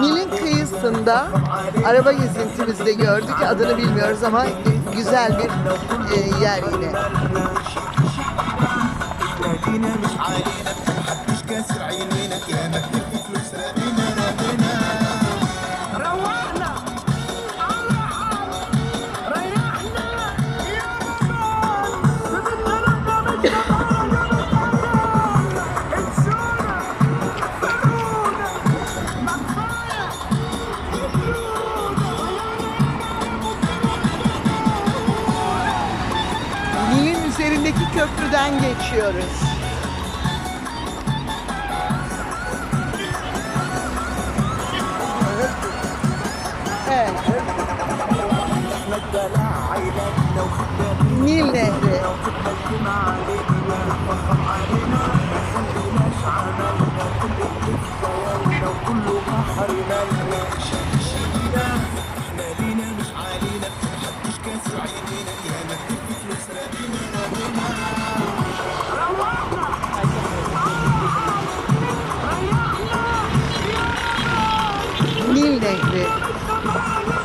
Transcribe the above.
Nil'in kıyısında araba gezintimizde gördük. Adını bilmiyoruz ama güzel bir e, yer yine. Üzerindeki köprüden geçiyoruz. Evet. Nil Nehri. 你那个。